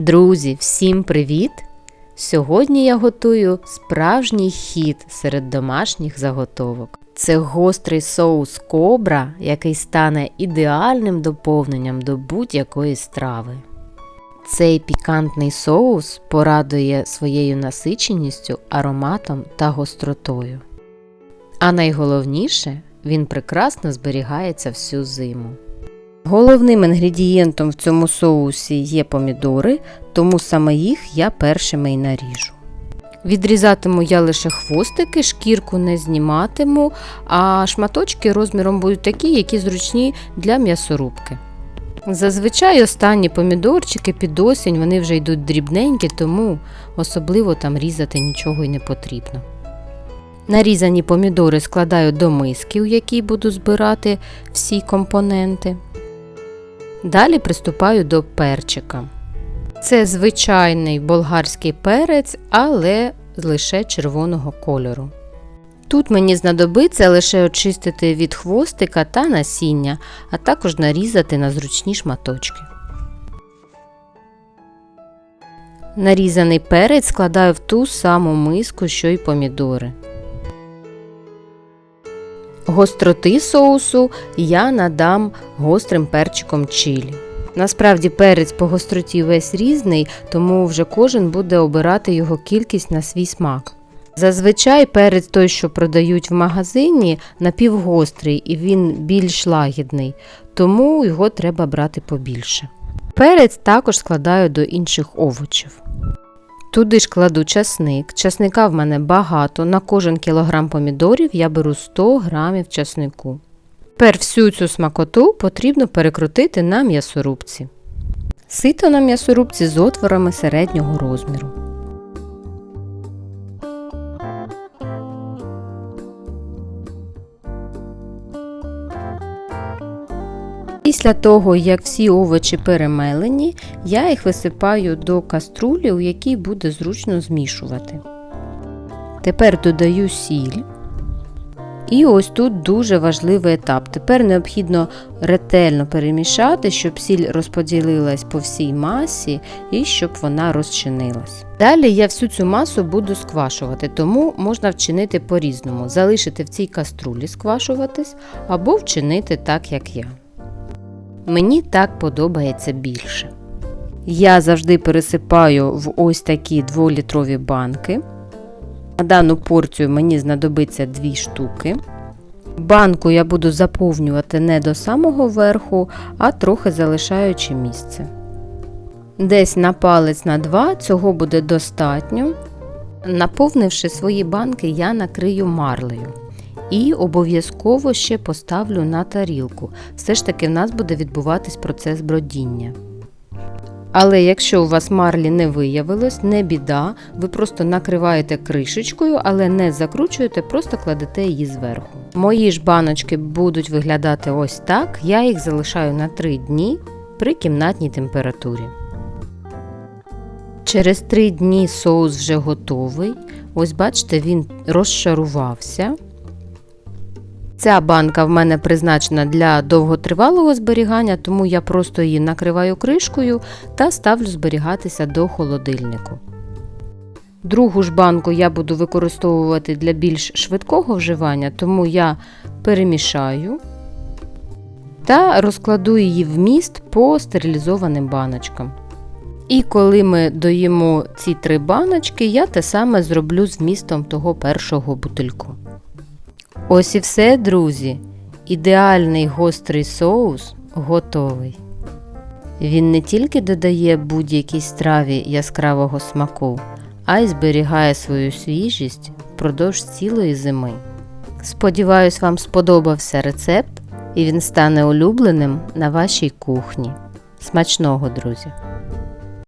Друзі, всім привіт! Сьогодні я готую справжній хід серед домашніх заготовок. Це гострий соус кобра, який стане ідеальним доповненням до будь-якої страви. Цей пікантний соус порадує своєю насиченістю, ароматом та гостротою. А найголовніше, він прекрасно зберігається всю зиму. Головним інгредієнтом в цьому соусі є помідори, тому саме їх я першими й наріжу. Відрізатиму я лише хвостики, шкірку не зніматиму, а шматочки розміром будуть такі, які зручні для м'ясорубки. Зазвичай останні помідорчики під осінь вони вже йдуть дрібненькі, тому особливо там різати нічого й не потрібно. Нарізані помідори складаю до миски, у якій буду збирати всі компоненти. Далі приступаю до перчика. Це звичайний болгарський перець, але лише червоного кольору. Тут мені знадобиться лише очистити від хвостика та насіння, а також нарізати на зручні шматочки. Нарізаний перець складаю в ту саму миску, що й помідори. Гостроти соусу я надам гострим перчиком чилі. Насправді перець по гостроті весь різний, тому вже кожен буде обирати його кількість на свій смак. Зазвичай перець той, що продають в магазині, напівгострий і він більш лагідний, тому його треба брати побільше. Перець також складаю до інших овочів. Туди ж кладу часник. Часника в мене багато. На кожен кілограм помідорів я беру 100 грамів часнику. Тепер всю цю смакоту потрібно перекрутити на м'ясорубці. Сито на м'ясорубці з отворами середнього розміру. Після того, як всі овочі перемелені, я їх висипаю до каструлі, у якій буде зручно змішувати. Тепер додаю сіль. І ось тут дуже важливий етап. Тепер необхідно ретельно перемішати, щоб сіль розподілилась по всій масі і щоб вона розчинилась. Далі я всю цю масу буду сквашувати, тому можна вчинити по-різному: залишити в цій каструлі сквашуватись або вчинити так, як я. Мені так подобається більше. Я завжди пересипаю в ось такі 2-літрові банки. На дану порцію мені знадобиться 2 штуки. Банку я буду заповнювати не до самого верху, а трохи залишаючи місце. Десь на палець на 2 цього буде достатньо. Наповнивши свої банки, я накрию марлею. І обов'язково ще поставлю на тарілку. Все ж таки в нас буде відбуватись процес бродіння. Але якщо у вас марлі не виявилось, не біда, ви просто накриваєте кришечкою, але не закручуєте, просто кладете її зверху. Мої ж баночки будуть виглядати ось так. Я їх залишаю на 3 дні при кімнатній температурі. Через 3 дні соус вже готовий. Ось бачите, він розшарувався. Ця банка в мене призначена для довготривалого зберігання, тому я просто її накриваю кришкою та ставлю зберігатися до холодильнику. Другу ж банку я буду використовувати для більш швидкого вживання, тому я перемішаю та розкладу її в міст по стерилізованим баночкам. І коли ми доїмо ці три баночки, я те саме зроблю з містом того першого бутильку. Ось і все, друзі. Ідеальний гострий соус готовий. Він не тільки додає будь-якій страві яскравого смаку, а й зберігає свою свіжість впродовж цілої зими. Сподіваюсь, вам сподобався рецепт і він стане улюбленим на вашій кухні. Смачного, друзі!